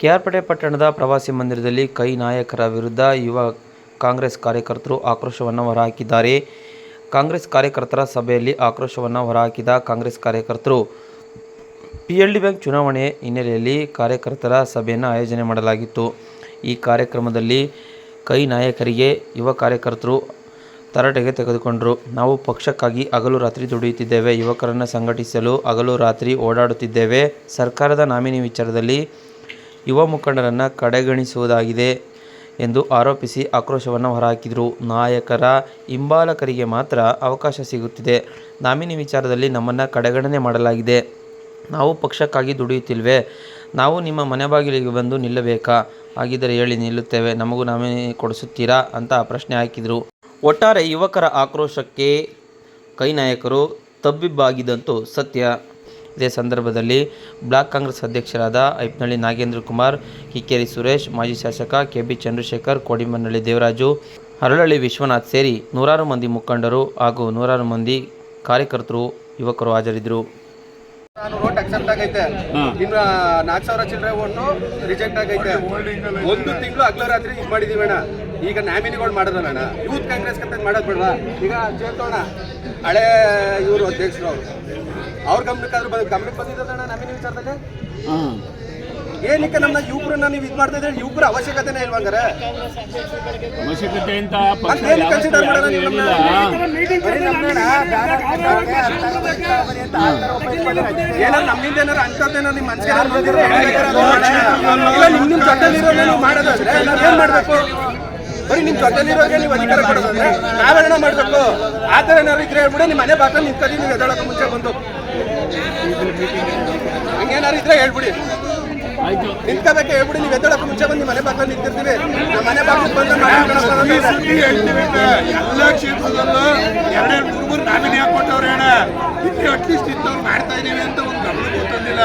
ಕೆಆರ್ಪೇಟೆ ಪಟ್ಟಣದ ಪ್ರವಾಸಿ ಮಂದಿರದಲ್ಲಿ ಕೈ ನಾಯಕರ ವಿರುದ್ಧ ಯುವ ಕಾಂಗ್ರೆಸ್ ಕಾರ್ಯಕರ್ತರು ಆಕ್ರೋಶವನ್ನು ಹೊರಹಾಕಿದ್ದಾರೆ. ಕಾಂಗ್ರೆಸ್ ಕಾರ್ಯಕರ್ತರ ಸಭೆಯಲ್ಲಿ ಆಕ್ರೋಶವನ್ನು ಹೊರಹಾಕಿದ ಕಾಂಗ್ರೆಸ್ ಕಾರ್ಯಕರ್ತರು, ಪಿಎಲ್ಡಿ ಬ್ಯಾಂಕ್ ಚುನಾವಣೆ ಹಿನ್ನೆಲೆಯಲ್ಲಿ ಕಾರ್ಯಕರ್ತರ ಸಭೆಯನ್ನು ಆಯೋಜನೆ ಮಾಡಲಾಗಿತ್ತು. ಈ ಕಾರ್ಯಕ್ರಮದಲ್ಲಿ ಕೈ ನಾಯಕರಿಗೆ ಯುವ ಕಾರ್ಯಕರ್ತರು ತರಾಟೆಗೆ ತೆಗೆದುಕೊಂಡರು. ನಾವು ಪಕ್ಷಕ್ಕಾಗಿ ಹಗಲು ರಾತ್ರಿ ದುಡಿಯುತ್ತಿದ್ದೇವೆ, ಯುವಕರನ್ನು ಸಂಘಟಿಸಲು ಹಗಲು ರಾತ್ರಿ ಓಡಾಡುತ್ತಿದ್ದೇವೆ. ಸರ್ಕಾರದ ನಾಮಿನಿ ವಿಚಾರದಲ್ಲಿ ಯುವ ಮುಖಂಡರನ್ನು ಕಡೆಗಣಿಸುವುದಾಗಿದೆ ಎಂದು ಆರೋಪಿಸಿ ಆಕ್ರೋಶವನ್ನು ಹೊರಹಾಕಿದರು. ನಾಯಕರ ಹಿಂಬಾಲಕರಿಗೆ ಮಾತ್ರ ಅವಕಾಶ ಸಿಗುತ್ತಿದೆ. ನಾಮಿನಿ ವಿಚಾರದಲ್ಲಿ ನಮ್ಮನ್ನು ಕಡೆಗಣನೆ ಮಾಡಲಾಗಿದೆ. ನಾವು ಪಕ್ಷಕ್ಕಾಗಿ ದುಡಿಯುತ್ತಿಲ್ವೆ? ನಾವು ನಿಮ್ಮ ಮನೆ ಬಾಗಿಲಿಗೆ ಬಂದು ನಿಲ್ಲಬೇಕಾ? ಹಾಗಿದ್ದರೆ ಹೇಳಿ ನಿಲ್ಲುತ್ತೇವೆ. ನಮಗೂ ನಾಮಿನಿ ಕೊಡಿಸುತ್ತೀರಾ ಅಂತ ಪ್ರಶ್ನೆ ಹಾಕಿದರು. ಒಟ್ಟಾರೆ ಯುವಕರ ಆಕ್ರೋಶಕ್ಕೆ ಕೈ ನಾಯಕರು ತಬ್ಬಿಬ್ಬಾಗಿದ್ದಂತೂ ಸತ್ಯ. ಇದೇ ಸಂದರ್ಭದಲ್ಲಿ ಬ್ಲಾಕ್ ಕಾಂಗ್ರೆಸ್ ಅಧ್ಯಕ್ಷರಾದ ಐಪ್ನಳ್ಳಿ ನಾಗೇಂದ್ರ ಕುಮಾರ್ ಕಿಕ್ಕೇರಿ ಸುರೇಶ್, ಮಾಜಿ ಶಾಸಕ ಕೆ ಬಿ ಚಂದ್ರಶೇಖರ್ ಕೋಡಿಮನ್ನಳ್ಳಿ ದೇವರಾಜು, ಹರಳಳ್ಳಿ ವಿಶ್ವನಾಥ್ ಸೇರಿ ನೂರಾರು ಮಂದಿ ಮುಖಂಡರು ಹಾಗೂ ನೂರಾರು ಮಂದಿ ಕಾರ್ಯಕರ್ತರು, ಯುವಕರು ಹಾಜರಿದ್ದರು. ಓಟ್ ಅಕ್ಸೆಪ್ಟ್ ಆಗೈತೆ. ಇನ್ನು ನಾಲ್ಕು ಸಾವಿರ ಚಿಲ್ಲರೆ ಓಟು ರಿಜೆಕ್ಟ್ ಆಗೈತೆ. ಒಂದು ತಿಂಗಳು ಹಗ್ಲ ರಾತ್ರಿ ಇದು ಮಾಡಿದೀವಿ ಅಣ್ಣ. ಈಗ ನಾಮಿನಿಗಳು ಮಾಡೋದಲ್ಲ ಅಣ್ಣ. ಯೂತ್ ಕಾಂಗ್ರೆಸ್ ಕತೆ ಮಾಡೋದು ಬೇಡವಾ? ಈಗ ಚೇತೋಣ ಹಳೆ ಇವರು ಅಧ್ಯಕ್ಷರು ಅವರು. ಅವ್ರ ಗಮನಕ್ಕಾದ್ರೂ ಗಮನಕ್ಕೆ ಗಮನಕ್ಕೆ ಅಣ್ಣ ನಾಮಿನಿ ವಿಚಾರದಾಗ ಏನಕ್ಕೆ ನಮ್ಮ ಯುವಕರನ್ನ ನೀವು ಇದು ಮಾಡ್ತಾ ಇದ್ರೆ ಯುವಕರ ಅವಶ್ಯಕತೆನೇ ಇಲ್ವಂಗಾರೆ ಅವಶ್ಯಕತೆ ಅಂತ ಕನ್ಸಿಡರ್ ಏನಾರು ನಮ್ಮಿಂದ ಏನಾರು ನಿಮ್ಮ ಮನ್ಸಿಗೆ ಏನಾರು ಬಂದಿದ್ರೆ ಹೇಳ್ಬೇಕಾದ್ರೆ ಅದು ಮಾಡೋಣ. ಇಲ್ಲ ನಿಮ್ ನಿಮ್ ಜೊತೆಲಿರೋರ್ಗೆ ನೀವು ಮಾಡೋದಾದ್ರೆ ನಾವ್ ಏನ್ ಮಾಡ್ಬೇಕು ಬರೀ ನಿಮ್ ಜೊತೆಲಿರೋರ್ಗೆ ನೀವು ಅಧಿಕಾರ ಕೊಡೋದಾದ್ರೆ ನಾವೇನ ಮಾಡ್ಬೇಕು ಆ ಥರ ಏನಾರು ಇದ್ರೆ ಹೇಳ್ಬಿಡಿ ನಿಮ್ಮ ಮನೆ ಬಾಕಲ್ಲಿ ನಿಂತ್ಕೊಳ್ಳಿ ನೀವು ಎದಳಕ್ಕೆ ಮುಂಚೆ ಬಂದು ಹಂಗೇನಾರು ಇದ್ರೆ ಹೇಳ್ಬಿಡಿ ನಿಂತ್ಕೋಬೇಕು ಹೇಳ್ಬಿಡಿ ನೀವು ಎದ್ದಳಕ್ಕೆ ಮುಂಚೆ ಬಂದು ಮನೆ ನಿಂತಿರ್ತೀವಿ. ನಮ್ಮ ಮನೆ ಬಾಗಿಲು ಬಂದು ಎಲ್ಲ ಕ್ಷೇತ್ರದಲ್ಲೂ ಎರಡೆರಡು ಮೂರು ಮೂರು ನಾಮಿನಿ ಹಾಕೊಟ್ಟವ್ರೆ ಅಣ್ಣ. ಇಲ್ಲಿ ಅಟ್ಲೀಸ್ಟ್ ಇಂಥವ್ರು ಮಾಡ್ತಾ ಇದ್ದೀವಿ ಅಂತ ಒಂದು ಗಮನ ತಂದಿಲ್ಲ.